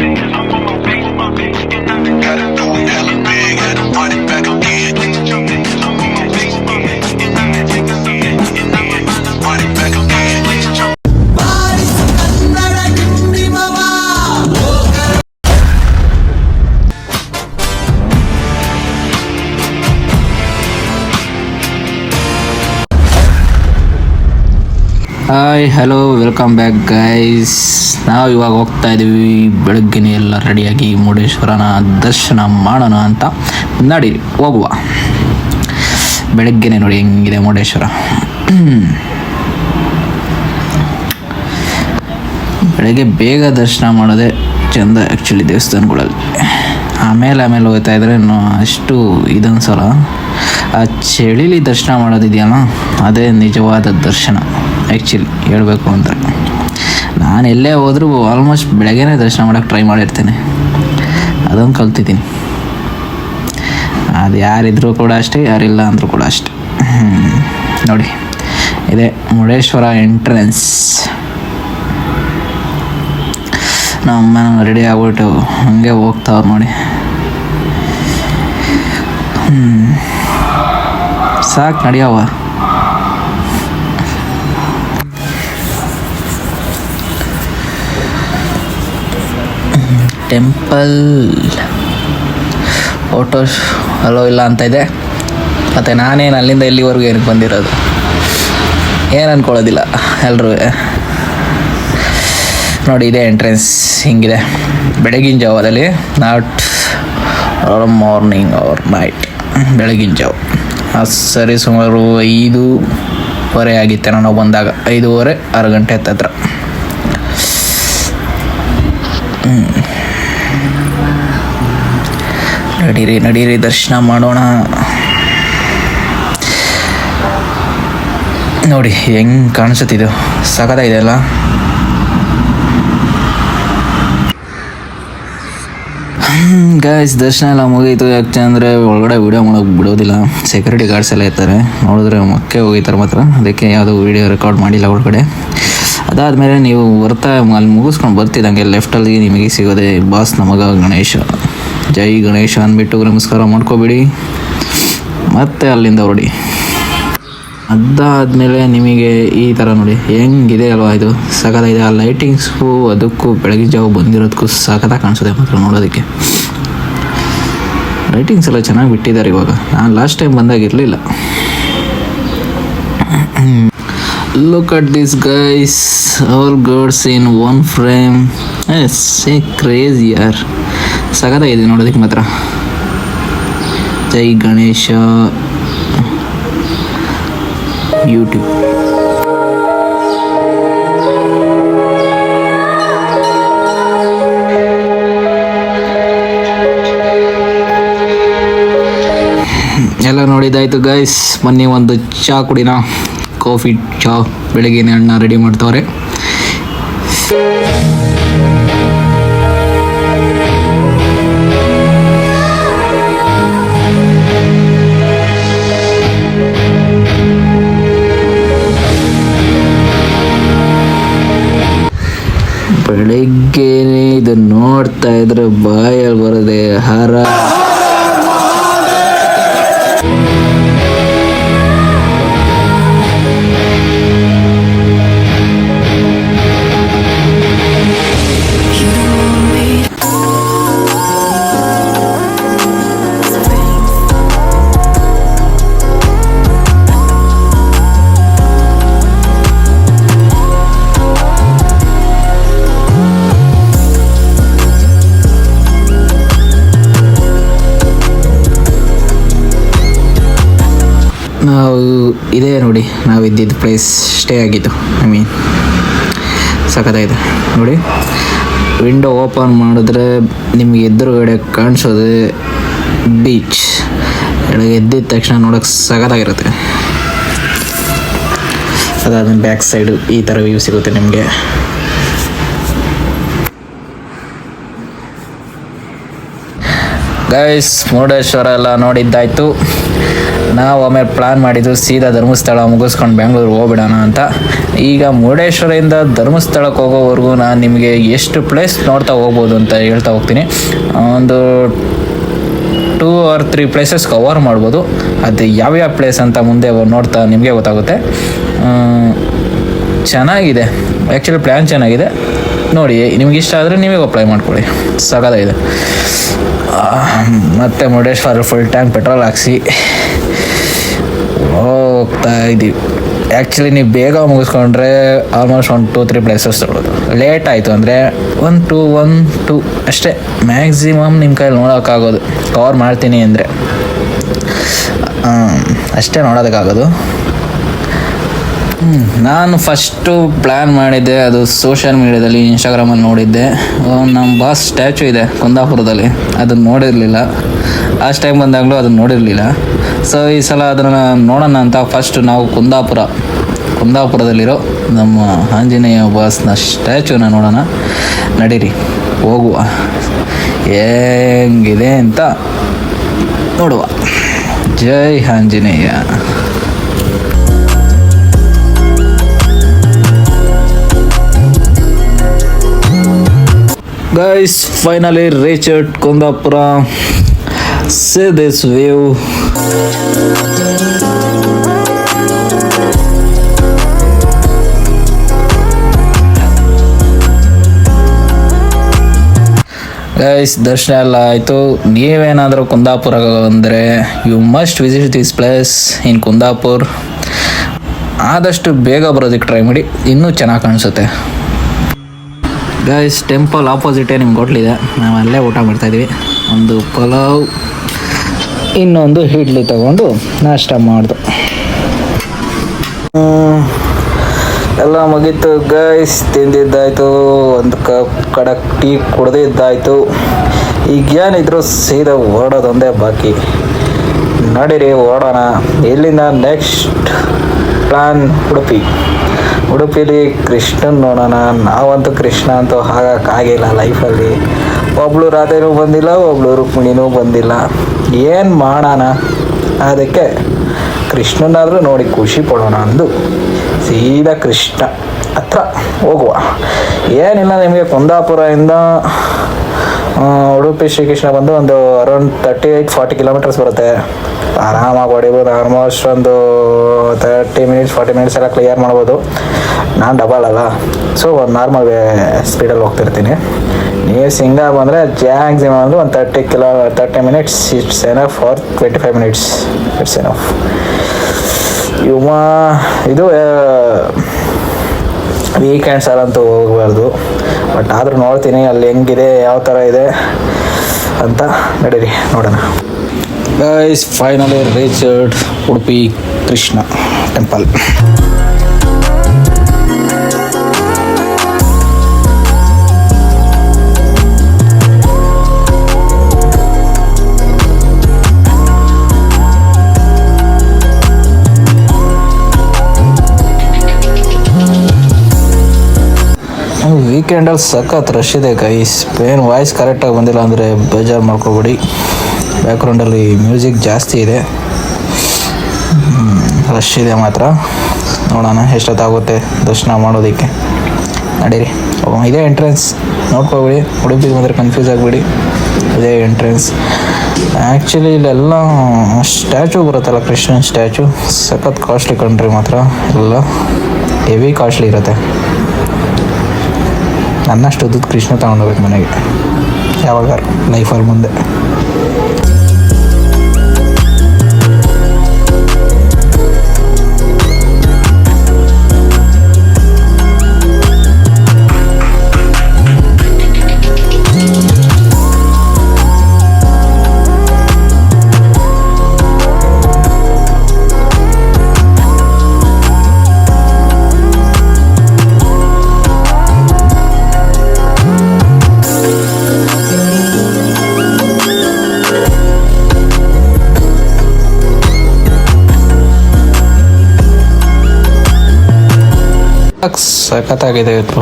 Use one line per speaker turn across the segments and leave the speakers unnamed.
Thank you. Hi hello welcome back
guys ನಾವು ಇವಾಗ ಹೋಗ್ತಾ ಇದ್ದೀವಿ ಬೆಳಗ್ಗೆನೇ ಎಲ್ಲ ರೆಡಿಯಾಗಿ ಮುರುಡೇಶ್ವರನ ದರ್ಶನ ಮಾಡೋಣ ಅಂತ ನಡಿ, ಹೋಗುವ. ಬೆಳಗ್ಗೆನೇ ನೋಡಿ ಹೆಂಗಿದೆ ಮುರುಡೇಶ್ವರ. ಬೆಳಗ್ಗೆ ಬೇಗ ದರ್ಶನ ಮಾಡೋದೆ ಚೆಂದ ಆ್ಯಕ್ಚುಲಿ ದೇವಸ್ಥಾನಗಳಲ್ಲಿ. ಆಮೇಲೆ ಆಮೇಲೆ ಹೋಗ್ತಾ ಇದ್ರೆ ಅಷ್ಟು ಇದನ್ಸಲ್ಲ ಆ ಚಳಿಲಿ ದರ್ಶನ ಮಾಡೋದಿದೆಯಲ್ಲ, ಅದೇ ನಿಜವಾದ ದರ್ಶನ. ಆ್ಯಕ್ಚುಲಿ ಹೇಳಬೇಕು ಅಂದರೆ ನಾನು ಎಲ್ಲೇ ಹೋದರೂ ಆಲ್ಮೋಸ್ಟ್ ಬೆಳಗ್ಗೆನೇ ದರ್ಶನ ಮಾಡೋಕ್ಕೆ ಟ್ರೈ ಮಾಡಿರ್ತೇನೆ. ಅದೊಂದು ಕಲ್ತಿದ್ದೀನಿ. ಅದು ಯಾರಿದ್ರೂ ಕೂಡ ಅಷ್ಟೇ, ಯಾರಿಲ್ಲ ಅಂದರೂ ಕೂಡ ಅಷ್ಟೇ. ನೋಡಿ, ಇದೆ ಮುರುಡೇಶ್ವರ ಎಂಟ್ರೆನ್ಸ್ ನಮ್ಮ ರೆಡಿ ಆಗ್ಬಿಟ್ಟು ಹಂಗೆ ಹೋಗ್ತಾವ್ರು ನೋಡಿ. ಸಾಕು ನಡಿಯವ ಟೆಂಪಲ್. ಫೋಟೋ ಅಲೋ ಇಲ್ಲ ಅಂತ ಇದೆ. ಮತ್ತು ನಾನೇನು ಅಲ್ಲಿಂದ ಇಲ್ಲಿವರೆಗೂ ಏನಕ್ಕೆ ಬಂದಿರೋದು? ಏನು ಅಂದ್ಕೊಳ್ಳೋದಿಲ್ಲ ಎಲ್ಲರೂ ನೋಡಿ, ಇದೇ ಎಂಟ್ರೆನ್ಸ್ ಹಿಂಗಿದೆ. ಬೆಳಗಿನ ಜಾವದಲ್ಲಿ. ನಾಟ್ ಮಾರ್ನಿಂಗ್ ಆರ್ ನೈಟ್ ಬೆಳಗಿನ ಜಾವ. ಸರಿ ಸುಮಾರು ಐದೂವರೆ ಆಗಿತ್ತೆ ನಾನು ಬಂದಾಗ. ಐದೂವರೆ ಆರು ಗಂಟೆ ಹತ್ತತ್ರ. ಹ್ಮ್. ನಡೀರಿ ನಡೀರಿ, ದರ್ಶನ ಮಾಡೋಣ. ನೋಡಿ, ಹೆಂಗ್ ಕಾಣಿಸುತ್ತಿದ್ದು ಸಖತ್ತಾಗಿದೆ ಅಲ್ಲ? ಗಾಯ್ಸ್ ದರ್ಶನ ಎಲ್ಲ ಮುಗೀತು. ಯಾಕೆ ಅಂದರೆ ಒಳಗಡೆ ವೀಡಿಯೋ ಮಾಡೋಕೆ ಬಿಡೋದಿಲ್ಲ. ಸೆಕ್ಯೂರಿಟಿ ಗಾರ್ಡ್ಸ್ ಎಲ್ಲ ಇರ್ತಾರೆ. ನೋಡಿದ್ರೆ ಮಕ್ಕೆ ಹೋಗಿತಾರೆ ಮಾತ್ರ. ಅದಕ್ಕೆ ಯಾವುದೋ ವೀಡಿಯೋ ರೆಕಾರ್ಡ್ ಮಾಡಿಲ್ಲ ಒಳಗಡೆ. ಅದಾದಮೇಲೆ ನೀವು ಬರ್ತಾ ಅಲ್ಲಿ ಮುಗಿಸ್ಕೊಂಡು ಬರ್ತಿದ್ದಂಗೆ ಲೆಫ್ಟಲ್ಲಿ ನಿಮಗೆ ಸಿಗೋದೆ ಬಾಸ್ ನಮಗ ಗಣೇಶ. ಜೈ ಗಣೇಶ ಅಂದ್ಬಿಟ್ಟು ನಮಸ್ಕಾರ ಮಾಡ್ಕೋಬಿಡಿ. ಮತ್ತೆ ಅಲ್ಲಿಂದ ಹೊರಡಿ. ಅದಾದಮೇಲೆ ನಿಮಗೆ ಈ ಥರ ನೋಡಿ, ಹೆಂಗಿದೆ ಅಲ್ವಾ ಇದು? ಸಖತ್ತಾಗಿದೆ ಆ ಲೈಟಿಂಗ್ಸು ಅದಕ್ಕೂ ಬೆಳಗಿನ ಜಾವ ಬಂದಿರೋದಕ್ಕೂ ಸಖತ್ತಾಗಿ ಕಾಣಿಸುತ್ತೆ ಮಾತ್ರ ನೋಡೋದಕ್ಕೆ. ಲೈಟಿಂಗ್ಸ್ ಎಲ್ಲ ಚೆನ್ನಾಗಿ ಬಿಟ್ಟಿದ್ದಾರೆ ಇವಾಗ. ನಾನು ಲಾಸ್ಟ್ ಟೈಮ್ ಬಂದಾಗ ಇರಲಿಲ್ಲ. Look at this guys all gods in one frame yes craze ಯಾರ್ ಸಖತ್ತಾಗಿದೆ ನೋಡೋದಕ್ಕೆ ಮಾತ್ರ. ಜೈ ಗಣೇಶ. ಯೂಟ್ಯೂಬ್ ಎಲ್ಲ ನೋಡಿದಾಯ್ತು ಗೈಸ್ ಮೊನ್ನೆ ಒಂದು ಚಹಾ ಕುಡಿನ. ಕಾಫಿ ಚಹಾ ಬೆಳಗ್ಗೆನೆ ಅಣ್ಣ ರೆಡಿ ಮಾಡ್ತವ್ರೆ. ಬೆಳಿಗ್ಗೆನೆ ಇದನ್ನ ನೋಡ್ತಾ ಇದ್ರೆ ಬಾಯಲ್ಲಿ ಬರದೆ ಹರ. ಇದೇ ನೋಡಿ. ನಾವು ಇದ್ದಿದ್ದು ಪ್ಲೇಸ್ ಸ್ಟೇ ಆಗಿದ್ದು. ಐ ಮೀನ್ ಸಖತ್ತಾಗಿದೆ. ನೋಡಿ. ವಿಂಡೋ ಓಪನ್ ಮಾಡಿದ್ರೆ ನಿಮಗೆ ಎದುರುಗಡೆ ಕಾಣಿಸೋದು ಬೀಚ್ ಎಡಗೆ ಎದ್ದಿದ ತಕ್ಷಣ ನೋಡೋಕೆ ಸಖತ್ತಾಗಿರುತ್ತೆ. ಅದಾದ ಬ್ಯಾಕ್ ಸೈಡು ಈ ಥರ ವ್ಯೂ ಸಿಗುತ್ತೆ ನಿಮಗೆ. ಗೈಸ್ ಮುರುಡೇಶ್ವರ ಎಲ್ಲ ನೋಡಿದ್ದಾಯ್ತು. ನಾವು ಒಮ್ಮೆ ಪ್ಲಾನ್ ಮಾಡಿದ್ದು ಸೀದಾ ಧರ್ಮಸ್ಥಳ ಮುಗಿಸ್ಕೊಂಡು ಬೆಂಗಳೂರು ಹೋಗ್ಬಿಡೋಣ ಅಂತ. ಈಗ ಮುರುಡೇಶ್ವರದಿಂದ ಧರ್ಮಸ್ಥಳಕ್ಕೆ ಹೋಗೋವರೆಗೂ ನಾನು ನಿಮಗೆ ಎಷ್ಟು ಪ್ಲೇಸ್ ನೋಡ್ತಾ ಹೋಗ್ಬೋದು ಅಂತ ಹೇಳ್ತಾ ಹೋಗ್ತೀನಿ. ಒಂದು two or three places cover ಮಾಡ್ಬೋದು. ಅದು ಯಾವ್ಯಾವ ಪ್ಲೇಸ್ ಅಂತ ಮುಂದೆ ನೋಡ್ತಾ ನಿಮಗೆ ಗೊತ್ತಾಗುತ್ತೆ. ಚೆನ್ನಾಗಿದೆ. ಆ್ಯಕ್ಚುಲಿ ಪ್ಲ್ಯಾನ್ ಚೆನ್ನಾಗಿದೆ. ನೋಡಿ, ನಿಮ್ಗೆ ಇಷ್ಟ ಆದರೆ ನೀವೇ ಅಪ್ಲೈ ಮಾಡ್ಕೊಳ್ಳಿ. ಸಗದಾಗಿದೆ ಮತ್ತು ಮುರುಡೇಶ್ವರ ಫುಲ್ ಟ್ಯಾಂಕ್ ಪೆಟ್ರೋಲ್ ಹಾಕ್ಸಿ ಹೋಗ್ತಾ ಇದ್ದೀವಿ. ಆ್ಯಕ್ಚುಲಿ ನೀವು ಬೇಗ ಮುಗಿಸ್ಕೊಂಡ್ರೆ almost one two three places ತೊಗೊಳೋದು. ಲೇಟ್ ಆಯಿತು ಅಂದರೆ ಒನ್ ಟೂ ಒನ್ ಟು ಅಷ್ಟೇ. ಮ್ಯಾಕ್ಸಿಮಮ್ ನಿಮ್ಮ ಕೈಲಿ ನೋಡೋಕ್ಕಾಗೋದು. ಕವರ್ ಮಾಡ್ತೀನಿ ಅಂದರೆ. ಅಷ್ಟೇ ನೋಡೋದಕ್ಕಾಗೋದು. ನಾನು ಫಸ್ಟು ಪ್ಲ್ಯಾನ್ ಮಾಡಿದ್ದೆ, ಅದು ಸೋಷಿಯಲ್ ಮೀಡಿಯಾದಲ್ಲಿ ಇನ್ಸ್ಟಾಗ್ರಾಮಲ್ಲಿ ನೋಡಿದ್ದೆ. ನಮ್ಮ ಬಾಸ್ ಸ್ಟ್ಯಾಚು ಇದೆ, ಕುಂದಾಪುರದಲ್ಲಿ. ಅದನ್ನು ನೋಡಿರಲಿಲ್ಲ. ಲಾಸ್ಟ್ ಟೈಮ್ ಬಂದಾಗಲೂ ಅದನ್ನು ನೋಡಿರಲಿಲ್ಲ. ಸೊ ಈ ಸಲ ಅದನ್ನು ನೋಡೋಣ ಅಂತ ಫಸ್ಟ್ ನಾವು ಕುಂದಾಪುರ, ಕುಂದಾಪುರದಲ್ಲಿರೋ ನಮ್ಮ ಆಂಜನೇಯ ಬಾಸ್ನ ಸ್ಟ್ಯಾಚುನ ನೋಡೋಣ. ನಡೀರಿ, ಹೋಗುವ. ಹೇಗಿದೆ ಅಂತ ನೋಡುವ. Jai Anjaneya. Guys, finally reached Kundapura say this wave guys ದರ್ಶನ ಎಲ್ಲ ಆಯಿತು. ನೀವೇನಾದರೂ ಕುಂದಾಪುರ ಅಂದರೆ you must visit this place in Kundapur ಆದಷ್ಟು ಬೇಗ ಬರೋದಕ್ಕೆ ಟ್ರೈ ಮಾಡಿ. ಇನ್ನೂ ಚೆನ್ನಾಗಿ ಕಾಣಿಸುತ್ತೆ. ಗೈಸ್ ಟೆಂಪಲ್ ಆಪೋಸಿಟೇ ನಿಮ್ಗೆ ಹೋಟ್ಲಿದೆ ನಾವು ಅಲ್ಲೇ ಊಟ ಮಾಡ್ತಾಯಿದ್ವಿ ಒಂದು ಪಲಾವ್, ಇನ್ನೊಂದು ಇಡ್ಲಿ ತಗೊಂಡು ನಾಷ್ಟ ಮಾಡ್ದು. ಎಲ್ಲ ಮುಗೀತು ಗೈಸ್ ತಿಂದಿದ್ದಾಯ್ತು. ಒಂದು ಕಪ್ ಕಡಕ್ ಟೀ ಕುಡ್ದಿದ್ದಾಯ್ತು. ಈಗ ಏನಿದ್ರು ಸೀದಾ ಓಡೋದೊಂದೇ ಬಾಕಿ. ನಡೀರಿ, ಓಡೋಣ. ಇಲ್ಲಿಂದ ನೆಕ್ಸ್ಟ್ ಪ್ಲಾನ್ ಉಡುಪಿ. ಉಡುಪಿಲಿ ಕೃಷ್ಣನ್ ನೋಡೋಣ, ನಾವಂತೂ ಕೃಷ್ಣ ಅಂತೂ ಹಾಗಾಗಿಲ್ಲ ಲೈಫಲ್ಲಿ. ಒಬ್ಳು ರಾಧೆನೂ ಬಂದಿಲ್ಲ, ಒಬ್ಳು ರುಕ್ಮಿಣಿನೂ ಬಂದಿಲ್ಲ. ಏನು ಮಾಡೋಣ? ಅದಕ್ಕೆ ಕೃಷ್ಣನಾದರೂ ನೋಡಿ ಖುಷಿ ಪಡೋಣ ಅಂದು ಸೀದಾ ಕೃಷ್ಣ ಹತ್ರ ಹೋಗುವ. ಏನಿಲ್ಲ ನಿಮಗೆ ಕುಂದಾಪುರದಿಂದ ಉಡುಪಿ ಶ್ರೀಕೃಷ್ಣ ಬಂದು ಒಂದು around thirty eight forty kilometres ಬರುತ್ತೆ. ಆರಾಮಾಗಿ ಹೊಡಿಬೋದು ಆಲ್ಮೋಸ್ಟ್ ಒಂದು ತರ್ಟಿ ಮಿನಿಟ್ಸ್ ಫಾರ್ಟಿ ಮಿನಿಟ್ಸ್ ಎಲ್ಲ ಕ್ಲಿಯರ್ ಮಾಡ್ಬೋದು. ನಾನು ಡಬಲ್ ಅಲ್ಲ. ಸೊ ಒಂದು ನಾರ್ಮಲ್ ಸ್ಪೀಡಲ್ಲಿ ಹೋಗ್ತಿರ್ತೀನಿ. ನೀವು ಸಿಂಗಾ ಬಂದರೆ ಮ್ಯಾಕ್ಸಿಮಮ್ ಅಂದರೆ ಒಂದು thirty kilo thirty minutes it's enough for twenty five minutes it's enough ಇವ ಇದು ವೀಕೆಂಡ್ಸ್ ಅಂತ ಹೋಗಬಾರ್ದು. ಬಟ್ ಆದರೂ ನೋಡ್ತೀನಿ ಅಲ್ಲಿ ಹೆಂಗಿದೆ, ಯಾವ ಥರ ಇದೆ ಅಂತ ನಡೀರಿ, ನೋಡೋಣ. Guys finally reached Udupi Krishna temple ವೀಕೆಂಡಲ್ಲಿ ಸಖತ್ ರಶ್ ಇದೆ ಗೈಸ್ ಏನು ವಾಯ್ಸ್ ಕರೆಕ್ಟಾಗಿ ಬಂದಿಲ್ಲ ಅಂದರೆ ಬೇಜಾರು ಮಾಡ್ಕೋಬೇಡಿ. ಬ್ಯಾಕ್ಗ್ರೌಂಡಲ್ಲಿ ಮ್ಯೂಸಿಕ್ ಜಾಸ್ತಿ ಇದೆ. ರಶ್ ಇದೆ ಮಾತ್ರ. ನೋಡೋಣ ಎಷ್ಟೊತ್ತಾಗುತ್ತೆ ದರ್ಶನ ಮಾಡೋದಕ್ಕೆ. ನಡೀರಿ. ಇದೇ ಎಂಟ್ರೆನ್ಸ್ ನೋಡ್ಕೋಬೇಡಿ. ಉಡುಪಿಗೆ ಬಂದರೆ ಕನ್ಫ್ಯೂಸ್ ಆಗಬೇಡಿ. ಇದೇ ಎಂಟ್ರೆನ್ಸ್ ಆ್ಯಕ್ಚುಲಿ ಇಲ್ಲೆಲ್ಲ ಸ್ಟ್ಯಾಚು ಬರುತ್ತಲ್ಲ, ಕೃಷ್ಣನ್ ಸ್ಟ್ಯಾಚು ಸಖತ್ ಕಾಸ್ಟ್ಲಿ ಕಂಡ್ರಿ ಮಾತ್ರ. ಎಲ್ಲ ಹೆವಿ ಕಾಸ್ಟ್ಲಿ ಇರುತ್ತೆ. ನನ್ನಷ್ಟು ಉದ್ದದ ಕೃಷ್ಣ ತಗೊಂಡೋಗ್ಬೇಕು ಮನೆಗೆ. ಯಾವಾಗ? ಲೈಫಲ್ಲಿ ಮುಂದೆ. ಸಖತ್ತಾಗಿದೆ ಇವತ್ತು.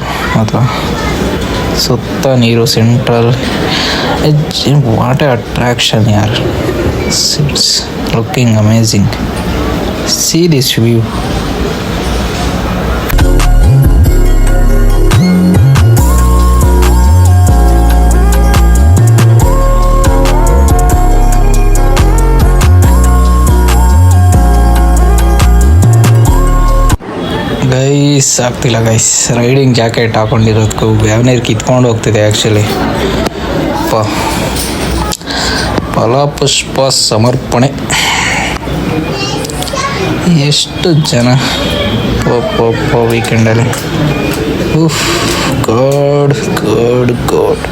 ಸುತ್ತ ನೀರು ಸೆಂಟ್ರಲ್ ವಾಟ್ ಅಟ್ರಾಕ್ಷನ್ ಯಾರ್ it's looking amazing see this view guys ಆಗ್ತಿಲ್ಲ ಗೈಸ್ ರೈಡಿಂಗ್ ಜಾಕೆಟ್ ಹಾಕೊಂಡಿರೋದಕ್ಕೂ ಯಾವನೇರು ಕಿತ್ಕೊಂಡು ಹೋಗ್ತಿದೆ ಆ್ಯಕ್ಚುಲಿ ಪ. ಫಲಪುಷ್ಪ ಸಮರ್ಪಣೆ. ಎಷ್ಟು ಜನ? ವೀಕೆಂಡಲ್ಲಿ uff god god god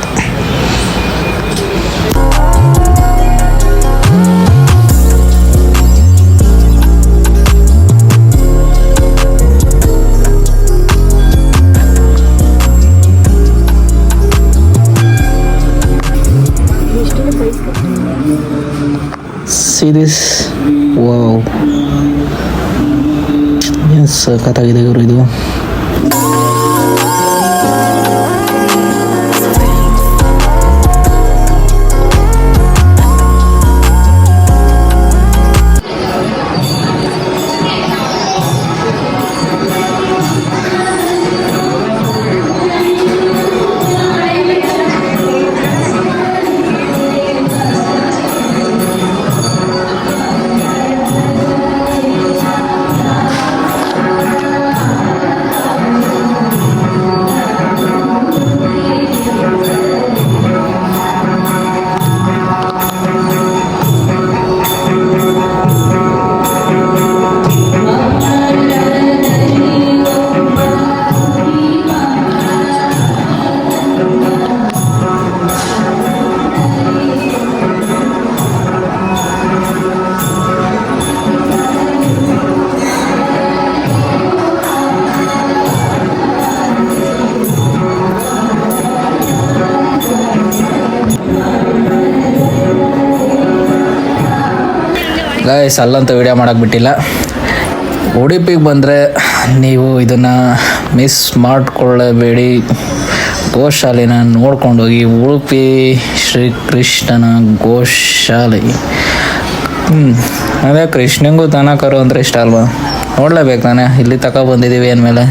see this wow yes ಸಖತ್ತಾಗಿದೆ ಗುರು ಇದು ಗಾಯ್ಸ್ ಅಲ್ಲಂತೂ ವಿಡಿಯೋ ಮಾಡಕ್ಕೆ ಬಿಟ್ಟಿಲ್ಲ. ಉಡುಪಿಗೆ ಬಂದರೆ ನೀವು ಇದನ್ನು ಮಿಸ್ ಮಾಡಿಕೊಳ್ಳಬೇಡಿ. ಗೋಶಾಲೆನ ನೋಡ್ಕೊಂಡೋಗಿ ಉಡುಪಿ ಶ್ರೀಕೃಷ್ಣನ ಗೋಶಾಲೆ. ಹ್ಞೂ ಅದೇ ಕೃಷ್ಣಂಗೂ ದನ ಕರು ಅಂದರೆ ಇಷ್ಟ ಅಲ್ವಾ? ನೋಡಲೇಬೇಕು ತಾನೆ, ಇಲ್ಲಿ ತಕ ಬಂದಿದ್ದೀವಿ ಅಂದಮೇಲೆ.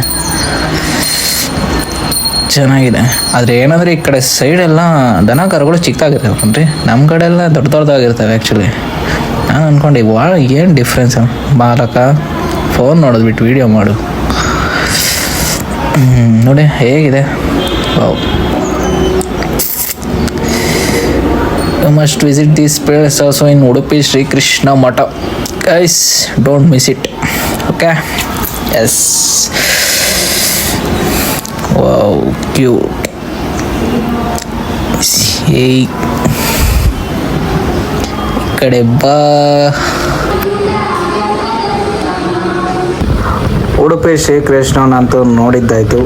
ಚೆನ್ನಾಗಿದೆ. ಆದರೆ ಏನಂದರೆ ಈ ಕಡೆ ಸೈಡೆಲ್ಲ ದನ ಕರುಗಳು ಚಿಕ್ಕದಾಗಿರ್ತವೆ ಕಣ್ರಿ. ನಮ್ಮ ಕಡೆ ಎಲ್ಲ ದೊಡ್ಡ ದೊಡ್ಡದಾಗಿರ್ತವೆ ಆ್ಯಕ್ಚುಲಿ ನಾನು ಅಂದ್ಕೊಂಡು ಭಾಳ ಏನು ಡಿಫ್ರೆನ್ಸ್ ಬಾಲಕ ಫೋನ್ ನೋಡೋದು ಬಿಟ್ಟು ವೀಡಿಯೋ ಮಾಡು. ನೋಡಿ, ಹೇಗಿದೆ? You must visit this place also in Udupi Shri Krishna Matha guys don't miss it okay yes cute ಈ ಕಡೆ ಬಾ. ಉಡುಪಿ ಶ್ರೀಕೃಷ್ಣನಂತೂ ನೋಡಿದ್ದಾಯ್ತು.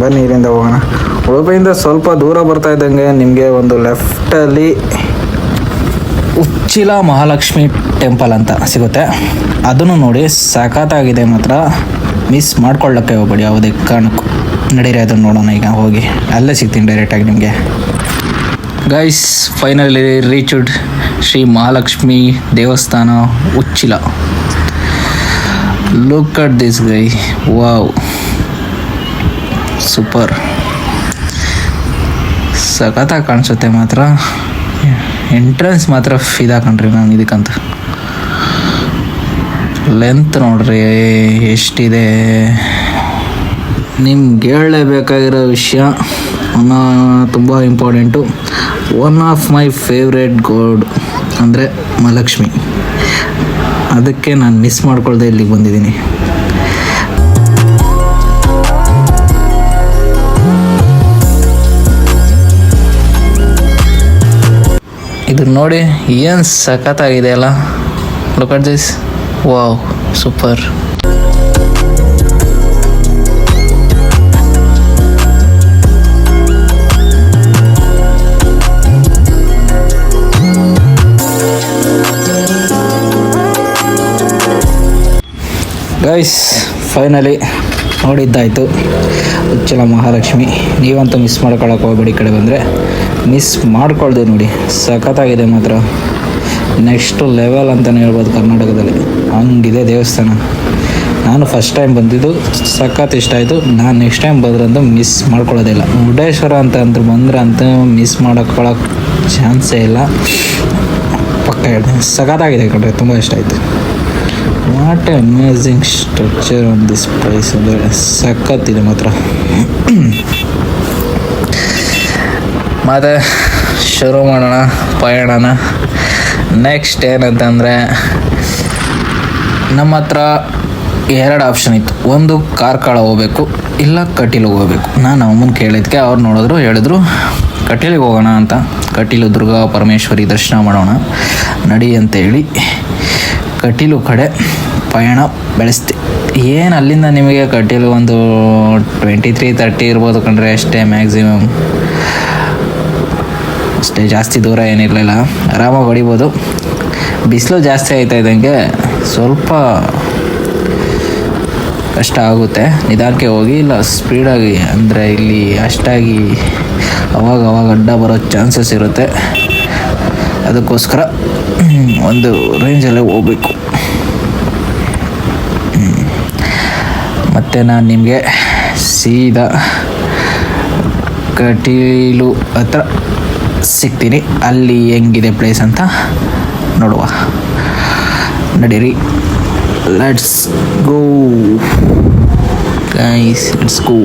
ಬನ್ನಿ ಇಲ್ಲಿಂದ ಹೋಗೋಣ. ಉಡುಪಿಯಿಂದ ಸ್ವಲ್ಪ ದೂರ ಬರ್ತಾ ಇದ್ದಂಗೆ ನಿಮಗೆ ಒಂದು ಲೆಫ್ಟಲ್ಲಿ ಉಚ್ಚಿಲ ಮಹಾಲಕ್ಷ್ಮಿ ಟೆಂಪಲ್ ಅಂತ ಸಿಗುತ್ತೆ. ಅದನ್ನು ನೋಡಿ ಸಖತ್ತಾಗಿದೆ ಮಾತ್ರ. ಮಿಸ್ ಮಾಡ್ಕೊಳ್ಳೋಕ್ಕೆ ಹೋಗ್ಬೇಡಿ ಯಾವುದೇ ಕಾರಣಕ್ಕೂ. ನಡೀರಿ ಅದನ್ನು ನೋಡೋಣ ಈಗ ಹೋಗಿ. ಅಲ್ಲೇ ಸಿಗ್ತೀನಿ ಡೈರೆಕ್ಟಾಗಿ ನಿಮಗೆ. Guys finally reached Shri Mahalakshmi ದೇವಸ್ಥಾನ Uchila look at this guy wow super ಸಖತ್ತಾಗಿ ಕಾಣಿಸುತ್ತೆ ಮಾತ್ರ ಎಂಟ್ರೆನ್ಸ್ ಮಾತ್ರ ಫಿದಾ ಕಣ್ರಿ ನಾನು ಇದಕ್ಕಂತ ಲೆಂತ್ ನೋಡ್ರಿ ಎಷ್ಟಿದೆ ನಿಮ್ಗೆ ಹೇಳಲೇಬೇಕಾಗಿರೋ ವಿಷಯ ತುಂಬ important one of my favourite god ಅಂದರೆ ಮಹಾಲಕ್ಷ್ಮಿ. ಅದಕ್ಕೆ ನಾನು ಮಿಸ್ ಮಾಡ್ಕೊಳ್ದೆ ಇಲ್ಲಿಗೆ ಬಂದಿದ್ದೀನಿ. ಇದು ನೋಡಿ ಏನು ಸಖತ್ತಾಗಿದೆ ಅಲ್ಲ? Look at this wow super guys finally ನೋಡಿದ್ದಾಯಿತು. Uchila Mahalakshmi, ನೀವಂತೂ ಮಿಸ್ ಮಾಡ್ಕೊಳಕ್ಕೆ ಹೋಗ್ಬೇಡಿ ಕಡೆ ಬಂದರೆ. ಮಿಸ್ ಮಾಡ್ಕೊಳ್ದೆ ನೋಡಿ, ಸಖತ್ತಾಗಿದೆ ಮಾತ್ರ. ನೆಕ್ಸ್ಟ್ ಲೆವೆಲ್ ಅಂತಲೇ ಹೇಳ್ಬೋದು ಕರ್ನಾಟಕದಲ್ಲಿ. ಹಂಗಿದೆ ದೇವಸ್ಥಾನ. ನಾನು ಫಸ್ಟ್ ಟೈಮ್ ಬಂದಿದ್ದು, ಸಖತ್ ಇಷ್ಟ ಆಯಿತು. ನಾನು ನೆಕ್ಸ್ಟ್ ಟೈಮ್ ಬಂದ್ರಂತೂ ಮಿಸ್ ಮಾಡ್ಕೊಳ್ಳೋದಿಲ್ಲ ಮುರುಡೇಶ್ವರ ಅಂತ ಅಂತ ಬಂದ್ರೆ ಅಂತ ಮಿಸ್ ಮಾಡ್ಕೊಳ್ಳೋಕೆ ಚಾನ್ಸೇ ಇಲ್ಲ. ಪಕ್ಕ ಹೇಳ್ತೀನಿ ಸಖತ್ತಾಗಿದೆ ಕಣ್ರೆ, ತುಂಬ ಇಷ್ಟ ಆಯಿತು. What amazing structure on this place ಅಂದರೆ ಸಖತ್ತಿದೆ ಮಾತ್ರ ಮತ್ತು ಶುರು ಮಾಡೋಣ ಪಯಣನ ನೆಕ್ಸ್ಟ್ ಏನಂತಂದರೆ ನಮ್ಮ ಹತ್ರ ಎರಡು ಆಪ್ಷನ್ ಇತ್ತು ಒಂದು ಕಾರ್ಕಳ ಹೋಗ್ಬೇಕು ಇಲ್ಲ ಕಟೀಲಿಗೆ ಹೋಗ್ಬೇಕು ನಾನು ಅಮ್ಮನ ಕೇಳಿದ್ಕೆ ಅವ್ರು ನೋಡಿದ್ರು ಹೇಳಿದ್ರು ಕಟೀಲಿಗೆ ಹೋಗೋಣ ಅಂತ ಕಟೀಲು ದುರ್ಗಾ ಪರಮೇಶ್ವರಿ ದರ್ಶನ ಮಾಡೋಣ ನಡಿ ಅಂತ ಹೇಳಿ ಕಟೀಲು ಕಡೆ ಪಯಣ ಬೆಳೆಸ್ತಿ. ಏನು ಅಲ್ಲಿಂದ ನಿಮಗೆ ಕಟೀಲು ಒಂದು ಟ್ವೆಂಟಿ ತ್ರೀ ತರ್ಟಿ ಇರ್ಬೋದು ಕಂಡ್ರೆ ಅಷ್ಟೇ ಮ್ಯಾಕ್ಸಿಮಮ್ ಅಷ್ಟೇ ಜಾಸ್ತಿ ದೂರ ಏನಿರಲಿಲ್ಲ. ಆರಾಮಾಗಿ ಹೊಡಿಬೋದು. ಬಿಸಿಲು ಜಾಸ್ತಿ ಆಯ್ತಾ ಇದ್ದಂಗೆ ಸ್ವಲ್ಪ ಕಷ್ಟ ಆಗುತ್ತೆ. ನಿಧಾನಕ್ಕೆ ಹೋಗಿ, ಇಲ್ಲ ಸ್ಪೀಡಾಗಿ ಅಂದರೆ ಇಲ್ಲಿ ಅಷ್ಟಾಗಿ ಅವಾಗ ಅವಾಗ ಅಡ್ಡ ಬರೋ ಚಾನ್ಸಸ್ ಇರುತ್ತೆ. ಅದಕ್ಕೋಸ್ಕರ ಒಂದು ರೇಂಜಲ್ಲೇ ಹೋಗ್ಬೇಕು. ಮತ್ತು ನಾನು ನಿಮಗೆ ಸೀದಾ ಕಟೀಲು ಹತ್ರ ಸಿಗ್ತೀನಿ. ಅಲ್ಲಿ ಹೆಂಗಿದೆ ಪ್ಲೇಸ್ ಅಂತ ನೋಡುವ. ನಡೀರಿ. Let's go guys let's go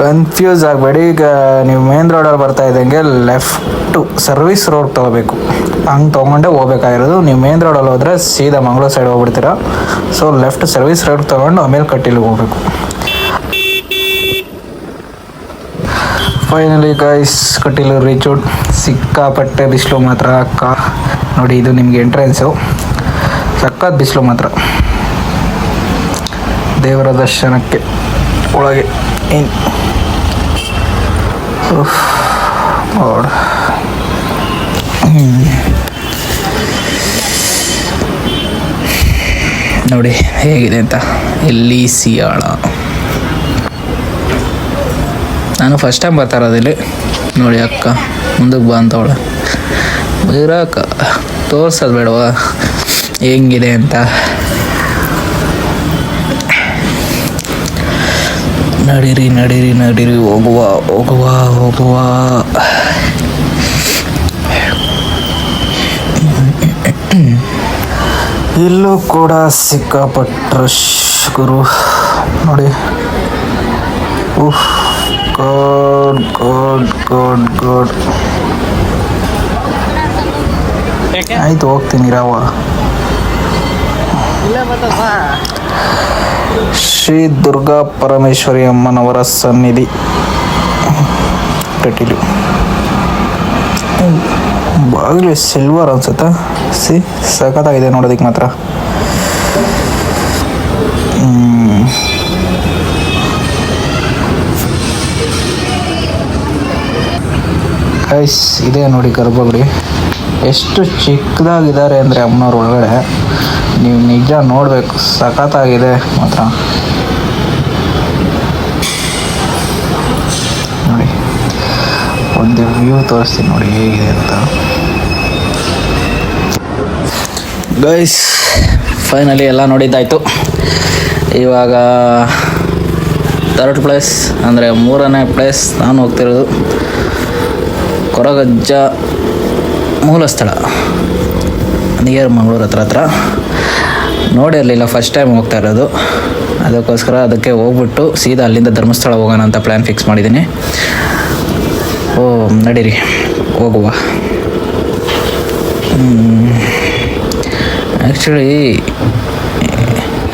confuse ಆಗಬೇಡಿ. ಈಗ ನೀವು ಮೇನ್ ರೋಡಲ್ಲಿ ಬರ್ತಾ ಇದ್ದಂಗೆ ಲೆಫ್ಟು ಸರ್ವಿಸ್ ರೋಡ್ ತೊಗೋಬೇಕು. ಹಂಗೆ ತೊಗೊಂಡೆ ಹೋಗ್ಬೇಕಾಗಿರೋದು. ನೀವು ಮೇನ್ ರೋಡಲ್ಲಿ ಹೋದರೆ ಸೀದಾ ಮಂಗಳೂರು ಸೈಡ್ ಹೋಗ್ಬಿಡ್ತೀರಾ. ಸೊ ಲೆಫ್ಟ್ ಸರ್ವಿಸ್ ರೋಡ್ ತೊಗೊಂಡು ಆಮೇಲೆ ಕಟೀಲಿಗೆ ಹೋಗ್ಬೇಕು. Finally guys Kateel reach out ಸಿಕ್ಕಾಪಟ್ಟೆ ಬಿಸಿಲು ಮಾತ್ರ. ಕಾ ನೋಡಿ, ಇದು ನಿಮಗೆ ಎಂಟ್ರೆನ್ಸು ಸಕ್ಕತ್ ಬಿಸಿಲು ಮಾತ್ರ. ದೇವರ ದರ್ಶನಕ್ಕೆ ಒಳಗೆ. ಏನು. ನೋಡಿ, ಹೇಗಿದೆ ಅಂತ. ಎಲ್ಲಿ ಸಿಯಾಳ? ನಾನು ಫಸ್ಟ್ ಟೈಮ್ ಬರ್ತಾ ಇರೋದಿಲ್ಲಿ. ನೋಡಿ ಅಕ್ಕ, ಮುಂದಕ್ಕೆ ಬಾ ಅಂತವಳೆ ಅಕ್ಕ, ತೋರ್ಸೋದು ಬೇಡವಾ? ಹೆಂಗಿದೆ ಅಂತ. ನಡೀರಿ ನಡೀರಿ ನಡೀರಿ, ಹೋಗುವ ಹೋಗುವ ಹೋಗುವ. ಇಲ್ಲೂ ಕೂಡ ಸಿಕ್ಕಾಪಟ್ಟ ರಶ್ ಗುರು. ನೋಡಿ. Uff god god god god ಆಯ್ತು ಹೋಗ್ತೀನಿ ರಾವ. ಶ್ರೀ ದುರ್ಗಾ ಪರಮೇಶ್ವರಿ ಅಮ್ಮನವರ ಸನ್ನಿಧಿ. ಕಟೀಲು ಬಾಗಿಲು ಸಿಲ್ವರ್ ಅನ್ಸುತ್ತಾ? ಸಿ, ಸಖತ್ತಾಗಿದೆ ನೋಡೋದಕ್ಕೆ ಮಾತ್ರ. ಐಸ್, ಇದೆ ನೋಡಿ ಗರ್ಭಗುಡಿ. ಎಷ್ಟು ಚಿಕ್ಕದಾಗಿದ್ದಾರೆ ಅಂದರೆ ಅಮ್ಮನವ್ರ ಒಳಗಡೆ. ನೀವು ನಿಜ ನೋಡಬೇಕು, ಸಖತ್ತಾಗಿದೆ ಮಾತ್ರ. ನೋಡಿ, ಒಂದು ವ್ಯೂ ತೋರಿಸ್ತೀನಿ ನೋಡಿ ಹೇಗಿದೆ ಅಂತ. ಗೈಸ್ ಫೈನಲಿ ಎಲ್ಲ ನೋಡಿದ್ದಾಯಿತು. ಇವಾಗ ಥರ್ಡ್ ಪ್ಲೇಸ್ ಅಂದರೆ ಮೂರನೇ ಪ್ಲೇಸ್ ನಾನು ಹೋಗ್ತಿರೋದು. ಕೊರಗಜ್ಜ ಮೂಲ ಸ್ಥಳ ನಿಯರ್ ಮಂಗಳೂರು ಹತ್ರ ಹತ್ರ. ನೋಡಿರಲಿಲ್ಲ ಫಸ್ಟ್ ಟೈಮ್ ಹೋಗ್ತಾ ಇರೋದು. ಅದಕ್ಕೋಸ್ಕರ ಅದಕ್ಕೆ ಹೋಗ್ಬಿಟ್ಟು ಸೀದಾ ಅಲ್ಲಿಂದ ಧರ್ಮಸ್ಥಳ ಹೋಗೋಣ ಅಂತ ಪ್ಲ್ಯಾನ್ ಫಿಕ್ಸ್ ಮಾಡಿದ್ದೀನಿ. ಓ, ನಡೀರಿ, ಹೋಗುವ. ಆ್ಯಕ್ಚುಲಿ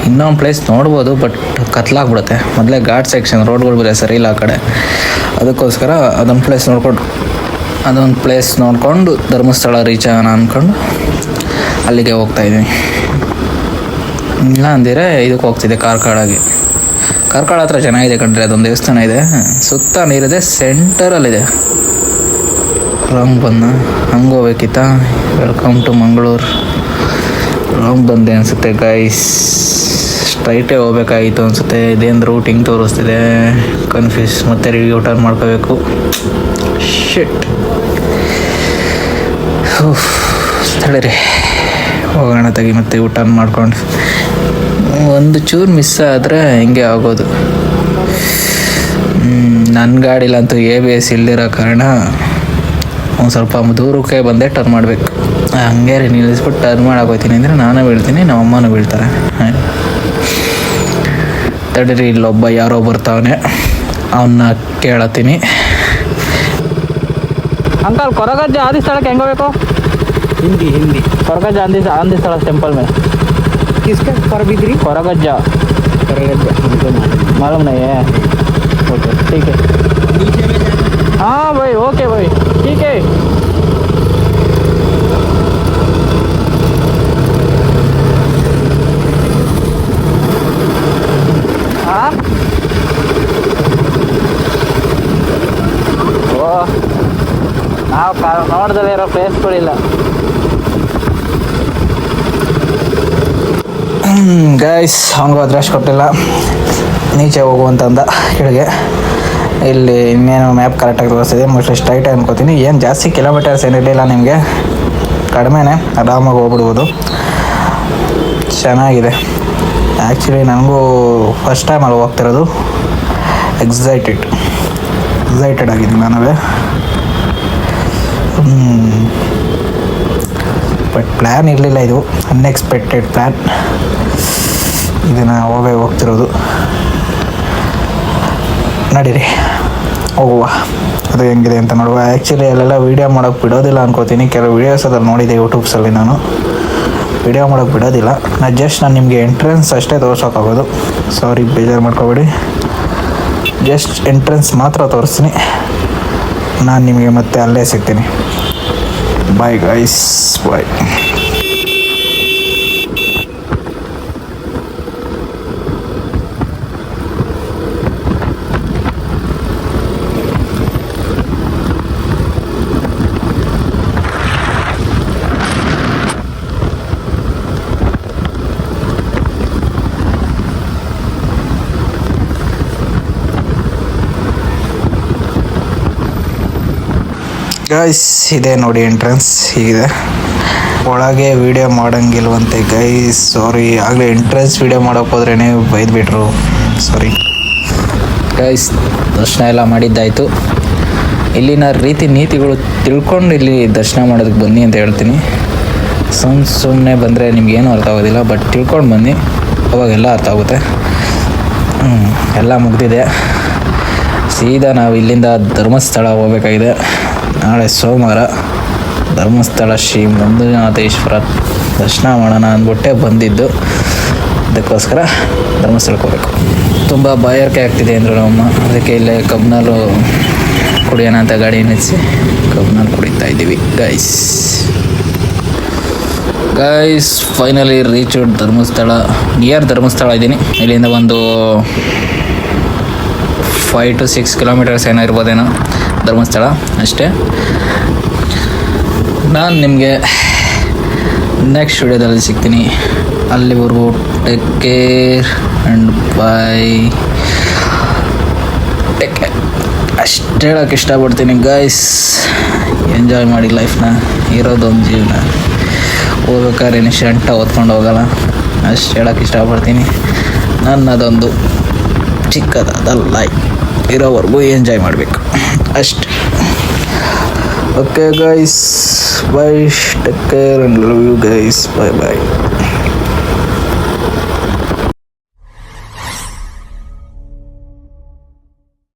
ಇನ್ನೊಂದು ಪ್ಲೇಸ್ ನೋಡ್ಬೋದು ಬಟ್ ಕತ್ಲಾಗ್ಬಿಡುತ್ತೆ ಮೊದಲೇ ಘಾಟ್ ಸೆಕ್ಷನ್ ರೋಡ್ಗಳು ಬೇರೆ ಸರಿ ಇಲ್ಲ ಆ ಕಡೆ. ಅದಕ್ಕೋಸ್ಕರ ಅದೊಂದು ಪ್ಲೇಸ್ ನೋಡ್ಕೊಂಡು, ಅದೊಂದು ಪ್ಲೇಸ್ ನೋಡಿಕೊಂಡು ಧರ್ಮಸ್ಥಳ ರೀಚ್ ಆಗೋಣ ಅಂದ್ಕೊಂಡು ಅಲ್ಲಿಗೆ ಹೋಗ್ತಾಯಿದ್ದೀನಿ ಇಲ್ಲ ಅಂದಿರೆ ಇದಕ್ಕೆ ಹೋಗ್ತಿದ್ದೆ ಕಾರ್ಕಳಗೆ. ಕಾರ್ಕಳ ಹತ್ರ ಚೆನ್ನಾಗಿದೆ ಕಂಡ್ರೆ ಅದೊಂದು ದೇವಸ್ಥಾನ ಇದೆ. ಸುತ್ತ ನೀರಿದೆ ಸೆಂಟರಲ್ಲಿದೆ ರಾಂಗ್ ಬಂದ. ಹಂಗೆ ಹೋಗ್ಬೇಕಿತ್ತ? ವೆಲ್ಕಮ್ ಟು ಮಂಗಳೂರು ರಾಂಗ್ ಬಂದೆ ಅನಿಸುತ್ತೆ ಗೈಸ್ ಸ್ಟ್ರೈಟೇ ಹೋಗ್ಬೇಕಾಗಿತ್ತು ಅನಿಸುತ್ತೆ. ಇದೇನು ರೂಟ್ ಹಿಂಗೆ ತೋರಿಸ್ತಿದೆ? ಕನ್ಫ್ಯೂಸ್ ಮತ್ತೆ ರಿವ್ಯೂ ಟರ್ನ್ ಮಾಡ್ಕೋಬೇಕು. ಶಿಟ್ ತಡೀರಿ. ಹೋಗೋಣ ತೆಗಿ ಮತ್ತೆ ಊಟ ಮಾಡ್ಕೊಂಡು. ಒಂದು ಚೂರು ಮಿಸ್ ಆದರೆ ಹಿಂಗೆ ಆಗೋದು. ನನ್ನ ಗಾಡಿಲಂತೂ ಎ ಬಿ ಎಸ್ ಇಲ್ದಿರೋ ಕಾರಣ ಒಂದು ಸ್ವಲ್ಪ ದೂರಕ್ಕೆ ಬಂದೇ ಟರ್ನ್ ಮಾಡಬೇಕು. ಹಂಗೆ ರೀ ನಿಲ್ಲಿಸ್ಬಿಟ್ಟು ಟರ್ನ್ ಮಾಡಾಕೋತೀನಿ ಅಂದರೆ ನಾನೇ ಬೀಳ್ತೀನಿ ನಮ್ಮ ಅಮ್ಮನೂ ಬೀಳ್ತಾರೆ ಹಾಂ. ತಡೀರಿ ಇಲ್ಲೊಬ್ಬ ಯಾರೋ ಬರ್ತಾವನೆ ಅವನ್ನ ಕೇಳತ್ತೀನಿ ಅಂಕಲ್ ಕೊರಗಜ್ಜ ಆದಿ ಸ್ಥಳಕ್ಕೆ ಹೆಂಗೆ ಹೋಗ್ಬೇಕು
हिंदी हिंदी
ಕೊರಗಜ್ಜ ಆಂದಿ ಆಂದಿ ಸ್ಥಳ ಟೆಂಪಲ್ में
किसका परबिद्री
ಕೊರಗಜ್ಜ
हमको मालूम
मालूम नहीं है ओके ठीक है
नीचे में जाना
हाँ भाई ओके भाई ठीक है हाँ ಓ, ನಾವು ನೋಡ್ದಲ್ಲೇ ಇರೋ ಪ್ಲೇಸ್ಗಳಿಲ್ಲ ಗೈಸ್ ಅವ್ನಿಗೂ ಅದ್ರಾಶ್ ಕೊಟ್ಟಿಲ್ಲ. ನೀಚೆ ಹೋಗು ಅಂತಂದ ಕೆಳಗೆ. ಇಲ್ಲಿ ಇನ್ನೇನು ಮ್ಯಾಪ್ ಕರೆಕ್ಟಾಗಿ ತೋರಿಸ್ತಿದೆ. ಮೋಸ್ಟ್ಲಿ ಸ್ಟ್ರೈಟ್ ಅನ್ಕೋತೀನಿ. ಏನು ಜಾಸ್ತಿ ಕಿಲೋಮೀಟರ್ಸ್ ಏನಿರಲಿಲ್ಲ ನಿಮಗೆ? ಕಡಿಮೆನೇ, ಆರಾಮಾಗಿ ಹೋಗ್ಬಿಡ್ಬೋದು. ಚೆನ್ನಾಗಿದೆ. ಆ್ಯಕ್ಚುಲಿ ನನಗೂ ಫಸ್ಟ್ ಟೈಮ್ ಅಲ್ಲಿ ಹೋಗ್ತಿರೋದು. ಎಕ್ಸೈಟೆಡ್ ಎಕ್ಸೈಟೆಡ್ ಆಗಿದ್ದೀನಿ ನಾನವೇ. ಬಟ್ ಪ್ಲ್ಯಾನ್ ಇರಲಿಲ್ಲ ಇದು. ಅನ್ಎಕ್ಸ್ಪೆಕ್ಟೆಡ್ ಪ್ಲ್ಯಾನ್ ಇದನ್ನು ಹೋಗೇ ಹೋಗ್ತಿರೋದು. ನಡೀರಿ. ಹೋಗುವ. ಅದು ಹೆಂಗಿದೆ ಅಂತ ನೋಡುವ. ಆ್ಯಕ್ಚುಲಿ ಅಲ್ಲೆಲ್ಲ ವೀಡಿಯೋ ಮಾಡೋಕ್ಕೆ ಬಿಡೋದಿಲ್ಲ ಅನ್ಕೋತೀನಿ. ಕೆಲವು ವೀಡಿಯೋಸ್ ಅದ್ರಲ್ಲಿ ನೋಡಿದೆ ಯೂಟ್ಯೂಬ್ಸಲ್ಲಿ ನಾನು. ವೀಡಿಯೋ ಮಾಡೋಕ್ಕೆ ಬಿಡೋದಿಲ್ಲ. ನಾನು ಜಸ್ಟ್ ನಾನು ನಿಮಗೆ ಎಂಟ್ರೆನ್ಸ್ ಅಷ್ಟೇ ತೋರ್ಸೋಕ್ಕಾಗೋದು ಸಾರಿ ಬೇಜಾರು ಮಾಡ್ಕೋಬೇಡಿ. ಜಸ್ಟ್ ಎಂಟ್ರೆನ್ಸ್ ಮಾತ್ರ ತೋರಿಸ್ತೀನಿ. ನಾನು ನಿಮಗೆ ಮತ್ತೆ ಅಲ್ಲೇ ಸಿಗ್ತೀನಿ. ಬಾಯ್ ಗೈಸ್ ಬಾಯ್ ಗೈಸ್ ಇದೆ ನೋಡಿ ಎಂಟ್ರೆನ್ಸ್ ಹೀಗಿದೆ. ಒಳಗೆ ವಿಡಿಯೋ ಮಾಡೋಂಗಿಲ್ವಂತೆ ಗೈಸ್ ಸಾರಿ ಆಗಲೇ ಎಂಟ್ರೆನ್ಸ್ ವಿಡಿಯೋ ಮಾಡೋಕೆ ಹೋದ್ರೇ ಬೈದ್ಬಿಟ್ರು. ಸಾರಿ ಗೈಸ್ ದರ್ಶನ ಎಲ್ಲ ಮಾಡಿದ್ದಾಯಿತು. ಇಲ್ಲಿನ ರೀತಿ ನೀತಿಗಳು ತಿಳ್ಕೊಂಡು ಇಲ್ಲಿ ದರ್ಶನ ಮಾಡೋದಕ್ಕೆ ಬನ್ನಿ ಅಂತ ಹೇಳ್ತೀನಿ. ಸುಮ್ಮ ಸುಮ್ಮನೆ ಬಂದರೆ ನಿಮಗೇನು ಅರ್ಥ ಆಗೋದಿಲ್ಲ ಬಟ್ ತಿಳ್ಕೊಂಡು ಬನ್ನಿ. ಅವಾಗೆಲ್ಲ ಅರ್ಥ ಆಗುತ್ತೆ. ಎಲ್ಲ ಮುಗ್ದಿದೆ. ಸೀದಾ ನಾವು ಇಲ್ಲಿಂದ ಧರ್ಮಸ್ಥಳ ಹೋಗ್ಬೇಕಾಗಿದೆ. ನಾಳೆ ಸೋಮವಾರ ಧರ್ಮಸ್ಥಳ ಶ್ರೀ ಮಂಜುನಾಥೇಶ್ವರ ದರ್ಶನ ಮಾಡೋಣ ಅಂದ್ಬಿಟ್ಟೆ ಬಂದಿದ್ದು. ಅದಕ್ಕೋಸ್ಕರ ಧರ್ಮಸ್ಥಳಕ್ಕೆ ಹೋಗ್ಬೇಕು. ತುಂಬ ಬಾಯಾರಿಕೆ ಆಗ್ತಿದೆ ಅಂದರು ನಮ್ಮಮ್ಮ ಅದಕ್ಕೆ ಇಲ್ಲೇ ಕಬ್ನಲ್ಲು ಕುಡಿಯೋಣ ಅಂತ ಗಾಡಿ ನಿಲ್ಲಿಸಿ ಕಬ್ನಲ್ಲಿ ಕುಡಿತಾ ಇದ್ದೀವಿ. Guys guys finally reach Dharmasthala. Near Dharmasthala ಇದ್ದೀನಿ. ಇಲ್ಲಿಂದ ಒಂದು ಫೈವ್ ಟು ಸಿಕ್ಸ್ ಕಿಲೋಮೀಟರ್ಸ್ ಏನೋ ಇರ್ಬೋದೇನೋ. ಧರ್ಮಸ್ಥಳ ಅಷ್ಟೇ. ನಾನು ನಿಮಗೆ ನೆಕ್ಸ್ಟ್ ವಿಡಿಯೋದಲ್ಲಿ ಸಿಗ್ತೀನಿ. ಅಲ್ಲಿವರೆಗೂ take care and bye take care ಅಷ್ಟು ಹೇಳೋಕೆ ಇಷ್ಟಪಡ್ತೀನಿ ಗೈಸ್ ಎಂಜಾಯ್ ಮಾಡಿ ಲೈಫ್ನ ಇರೋದೊಂದು ಜೀವನ. ಹೋಗ್ಬೇಕಾದ್ರೆ ನಿಶಂಟ ಓದ್ಕೊಂಡು ಹೋಗಲ್ಲ. ಅಷ್ಟು ಹೇಳೋಕೆ ಇಷ್ಟಪಡ್ತೀನಿ. ನನ್ನದೊಂದು ಚಿಕ್ಕದಾದ ಲೈಫ್ ಇರೋವರೆಗೂ ಎಂಜಾಯ್ ಮಾಡಬೇಕು. ಅಷ್ಟು. Okay guys bye take care and love you guys bye bye